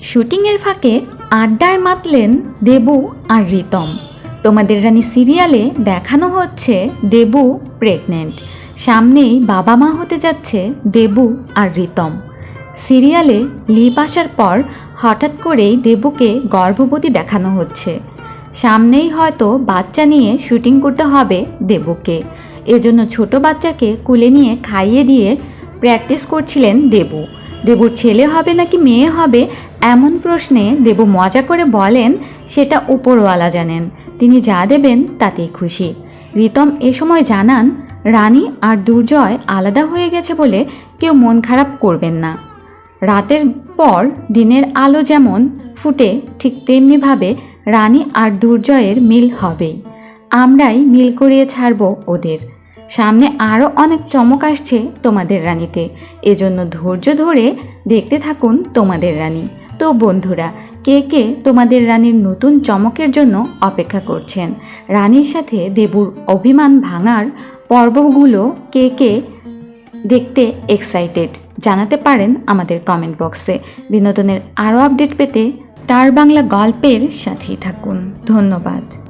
শুটিংয়ের ফাঁকে আড্ডায় মাতলেন দেবু আর রিতম। তোমাদের রানী সিরিয়ালে দেখানো হচ্ছে দেবু প্রেগনেন্ট। সামনেই বাবা মা হতে যাচ্ছে দেবু আর রিতম। সিরিয়ালে লিপ আসার পর হঠাৎ করেই দেবুকে গর্ভবতী দেখানো হচ্ছে। সামনেই হয়তো বাচ্চা নিয়ে শুটিং করতে হবে দেবুকে। এজন্য ছোট বাচ্চাকে কুলে নিয়ে খাইয়ে দিয়ে প্র্যাকটিস করছিলেন দেবু। দেবুর ছেলে হবে নাকি মেয়ে হবে, এমন প্রশ্নে দেবু মজা করে বলেন, সেটা উপরওয়ালা জানেন। তিনি যা দেবেন তাতেই খুশি। রিতম এ সময় জানান, রানী আর দুর্জয় আলাদা হয়ে গেছে বলে কেউ মন খারাপ করবেন না। রাতের পর দিনের আলো যেমন ফুটে, ঠিক তেমনিভাবে রানী আর দুর্জয়ের মিল হবেই। আমরাই মিল করিয়ে ছাড়ব ওদের। সামনে আরও অনেক চমক আসছে তোমাদের রানীতে। এজন্য ধৈর্য ধরে দেখতে থাকুন তোমাদের রানী। তো বন্ধুরা, কে কে তোমাদের রানীর নতুন চমকের জন্য অপেক্ষা করছেন? রানীর সাথে দেবুর অভিমান ভাঙার পর্বগুলো কে কে দেখতে এক্সাইটেড জানাতে পারেন আমাদের কমেন্ট বক্সে বিনোদনের আরও আপডেট পেতে স্টার বাংলা গল্পের সাথেই থাকুন। ধন্যবাদ।